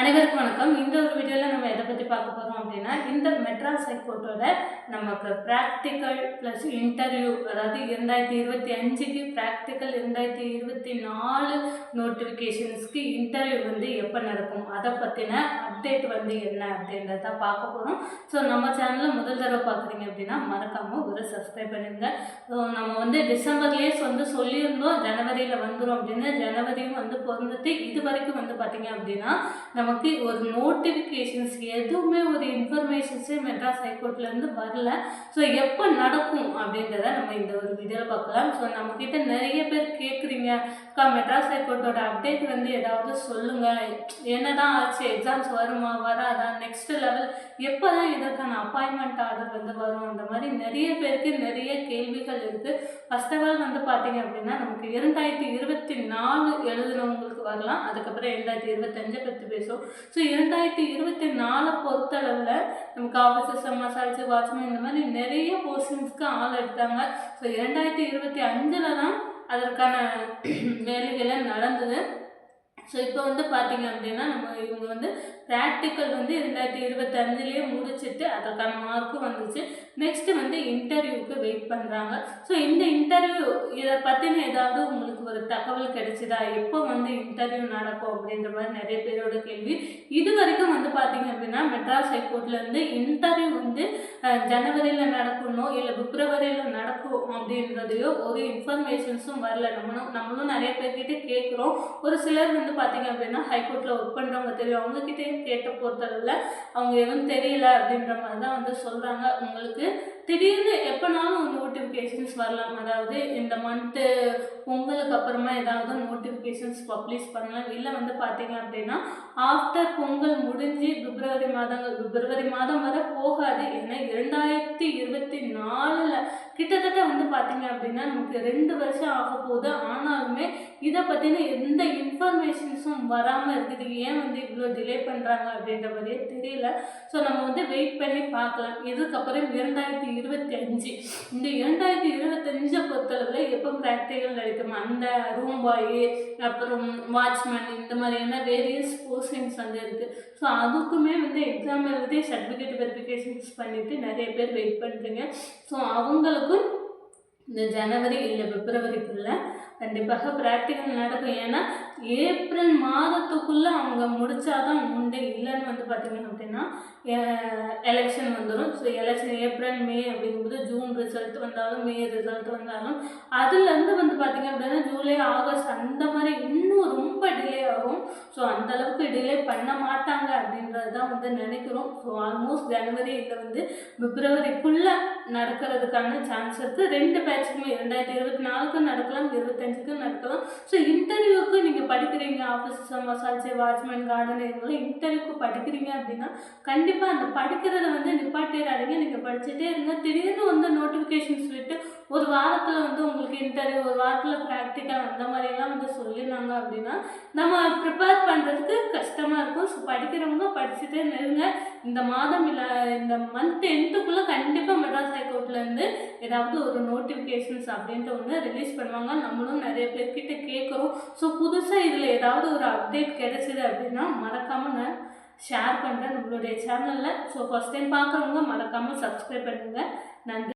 அனைவருக்கும் வணக்கம். இந்த ஒரு வீடியோவில் நம்ம எதை பற்றி பார்க்க போகிறோம் அப்படின்னா இந்த மெட்ராஸ் ஹைகோர்ட்டோட நமக்கு ப்ராக்டிக்கல் ப்ளஸ் இன்டர்வியூ அதாவது இரண்டாயிரத்தி இருபத்தி அஞ்சுக்கு ப்ராக்டிக்கல் இரண்டாயிரத்தி இருபத்தி நாலு நோட்டிஃபிகேஷன்ஸ்க்கு இன்டர்வியூ வந்து எப்போ நடக்கும் அதை பற்றின அப்டேட் வந்து என்ன அப்படின்றத பார்க்க போகிறோம் ஸோ நம்ம சேனலில் முதல் தடவை பார்க்குறீங்க அப்படின்னா மறக்காமல் ஒரு சப்ஸ்கிரைப் பண்ணிடுங்க. ஸோ நம்ம வந்து டிசம்பர்லேயே வந்து சொல்லியிருந்தோம் ஜனவரியில் வந்துடும் அப்படின்னு. ஜனவரியும் வந்து பிறந்துட்டு இது வரைக்கும் வந்து பார்த்திங்க அப்படின்னா நமக்கு ஒரு நோட்டிஃபிகேஷன்ஸ் எதுவுமே ஒரு இன்ஃபர்மேஷன்ஸே மெட்ராஸ் ஹைகோர்ட்லேருந்து வரல. ஸோ எப்போ நடக்கும் அப்படின்றத நம்ம இந்த ஒரு வீடியோவில் பார்க்கலாம். ஸோ நம்மக்கிட்ட நிறைய பேர் கேட்குறீங்க அக்கா மெட்ராஸ் ஹைகோர்ட்டோட அப்டேட் வந்து ஏதாவது சொல்லுங்கள் என்ன தான் ஆச்சு? எக்ஸாம்ஸ் வருமா? வராதா? நெக்ஸ்ட் லெவல் எப்போ தான் இதற்கான அப்பாயின்மெண்ட் ஆர்டர் வந்து வரும்? அந்த மாதிரி நிறைய பேருக்கு நிறைய கேள்விகள் இருக்குது ஃபஸ்ட் ஆஃப் ஆல் வந்து பார்த்தீங்க அப்படின்னா நமக்கு இரண்டாயிரத்தி இருபத்தி நாலு எழுதுனவங்களுக்கு வரலாம் அதுக்கப்புறம் இரண்டாயிரத்தி இருபத்தஞ்சை பற்றி பேசுவோம். ஸோ இரண்டாயிரத்தி இருபத்தி நாலை பொறுத்தளவில் நமக்கு ஆஃபீஸர்ஸ் மசால்ஸ் வாட்ச்மேன் இந்த மாதிரி நிறைய போர்ஷன்ஸ்க்கு ஆள் எடுத்தாங்க. ஸோ இரண்டாயிரத்தி இருபத்தி அஞ்சில் தான் அதற்கான வேலைகளை நடந்தது. ஸோ இப்போ வந்து பார்த்தீங்க அப்படின்னா நம்ம இவங்க வந்து ப்ராக்டிக்கல் வந்து ரெண்டாயிரத்தி இருபத்தஞ்சிலேயே முடிச்சுட்டு அதற்கான மார்க்கும் வந்துச்சு. நெக்ஸ்ட்டு வந்து இன்டர்வியூக்கு வெயிட் பண்ணுறாங்க ஸோ இந்த இன்டர்வியூ இதை பற்றின ஏதாவது உங்களுக்கு ஒரு தகவல் கிடைச்சிதா? எப்போ வந்து இன்டர்வியூ நடக்கும் அப்படின்ற மாதிரி நிறைய பேரோட கேள்வி. இது வரைக்கும் வந்து பார்த்தீங்க அப்படின்னா மெட்ராஸ் ஹைகோர்ட்லேருந்து இன்டர்வியூ வந்து ஜனவரியில் நடக்கணும் இல்லை பிப்ரவரியில் நடக்கும் அப்படின்றதையோ ஒரு இன்ஃபர்மேஷன்ஸும் வரல. நம்மளும் நம்மளும் நிறைய பேர்கிட்ட கேட்குறோம் ஒரு சிலர் வந்து பார்த்தீங்க அப்படின்னா ஹைகோர்ட்டில் ஒர்க் பண்ணுறவங்க தெரியும். அவங்கக்கிட்டே கேட்ட பொறுத்தளவில் அவங்க எதுவும் தெரியல அப்படின்ற மாதிரி தான் வந்து சொல்கிறாங்க உங்களுக்கு திடீர்னு எப்போனாலும் நோட்டிஃபிகேஷன்ஸ் வரலாம். அதாவது இந்த மந்த்து பொங்கலுக்கு அப்புறமா ஏதாவது நோட்டிஃபிகேஷன்ஸ் பப்ளிஷ் பண்ணலாம். இல்லை வந்து பார்த்தீங்க அப்படின்னா ஆஃப்டர் பொங்கல் முடிஞ்சு பிப்ரவரி மாதங்கள் பிப்ரவரி மாதம் வரை போகாது. ஏன்னா இரண்டாயிரத்தி இருபத்தி நாலில் கிட்டத்தட்ட வந்து பார்த்தீங்க அப்படின்னா நமக்கு ரெண்டு வருஷம் ஆக போகுது. ஆனாலுமே இதை பற்றின எந்த இன்ஃபர்மேஷன்ஸும் வராமல் இருக்குது. ஏன் வந்து இவ்வளோ டிலே பண்ணுறாங்க அப்படின்ற மாதிரியே தெரியல. ஸோ நம்ம வந்து வெயிட் பண்ணி பார்க்கலாம். இதுக்கப்புறம் இரண்டாயிரத்தி இருபத்தி அஞ்சு. இந்த இரண்டாயிரத்தி இருபத்தஞ்சை பொறுத்தளவில் எப்போ ப்ராக்டிக்கல் நடக்கும்? அந்த ரூம் பாய் அப்புறம் வாட்ச்மேன் இந்த மாதிரியான வேரியஸ் போர்ஷன்ஸ் வந்து இருக்குது ஸோ அதுக்குமே வந்து எக்ஸாம் எழுதி சர்டிஃபிகேட் வெரிஃபிகேஷன்ஸ் பண்ணிவிட்டு நிறைய பேர் வெயிட் பண்ணுறீங்க ஸோ அவங்களுக்கும் இந்த ஜனவரி இல்லை பிப்ரவரிக்குள்ளே கண்டிப்பாக ப்ராக்டிக்கல் நடக்கும். ஏன்னா ஏப்ரல் மாதத்துக்குள்ளே அவங்க முடித்தாதான் உண்டு. இல்லைன்னு வந்து பார்த்திங்க அப்படின்னா எலெக்ஷன் வந்துடும் ஸோ எலெக்ஷன் ஏப்ரல் மே அப்படிங்கும்போது ஜூன் ரிசல்ட் வந்தாலும் மே ரிசல்ட் வந்தாலும் அதுலேருந்து வந்து பார்த்திங்க அப்படின்னா ஜூலை ஆகஸ்ட் அந்த மாதிரி இன்னும் ரொம்ப டிலே ஆகும். ஸோ அந்தளவுக்கு டிலே பண்ண மாட்டாங்க அப்படின்றது தான் வந்து நினைக்கிறோம். ஸோ ஆல்மோஸ்ட் ஜனவரி இல்லை வந்து பிப்ரவரிக்குள்ளே நடக்கிறதுக்கான சான்ஸ் இருக்குது ரெண்டு பேட்சுக்குமே ரெண்டாயிரத்தி இருபத்தி நாலுக்கும் நடக்கலாம் இருபத்தஞ்சுக்கும் நடக்கலாம். ஸோ இன்டர்வியூக்கு நீங்கள் படிக்கிறீங்க. ஆஃபீஸ் மசால்ஸே வாட்ச்மேன் கார்டன் இவங்களும் இன்டர்வியூக்கு படிக்கிறீங்க அப்படின்னா கண்டிப்பாக கண்டிப்பாக அந்த படிக்கிறத வந்து நிப்பாட்டிடாதீங்க நீங்கள் படிச்சுட்டே இருங்க. திடீர்னு வந்து நோட்டிஃபிகேஷன்ஸ் விட்டு ஒரு வாரத்தில் வந்து உங்களுக்கு இன்டர்வியூ ஒரு வாரத்தில் ப்ராக்டிக்கல் அந்த மாதிரிலாம் வந்து சொல்லியிருந்தாங்க அப்படின்னா நம்ம ப்ரிப்பேர் பண்ணுறதுக்கு கஷ்டமாக இருக்கும். ஸோ படிக்கிறவங்க படிச்சுட்டே நெருங்க இந்த மாதம் இல்லை இந்த மந்த் எண்டுக்குள்ளே கண்டிப்பாக மெட்ராஸ் ஹைகோர்ட்லேருந்து ஏதாவது ஒரு நோட்டிஃபிகேஷன்ஸ் அப்படின்ட்டு ஒன்று ரிலீஸ் பண்ணுவாங்க. நம்மளும் நிறைய பேர்கிட்ட கேட்குறோம் ஸோ புதுசாக இதில் ஏதாவது ஒரு அப்டேட் கிடைச்சிது அப்படின்னா மறக்காமல் நான் ஷேர் பண்ணுறேன் நம்மளுடைய சேனலில் ஸோ ஃபஸ்ட் டைம் பார்க்குறவங்க மறக்காமல் சப்ஸ்கிரைப் பண்ணுங்கள் நன்றி.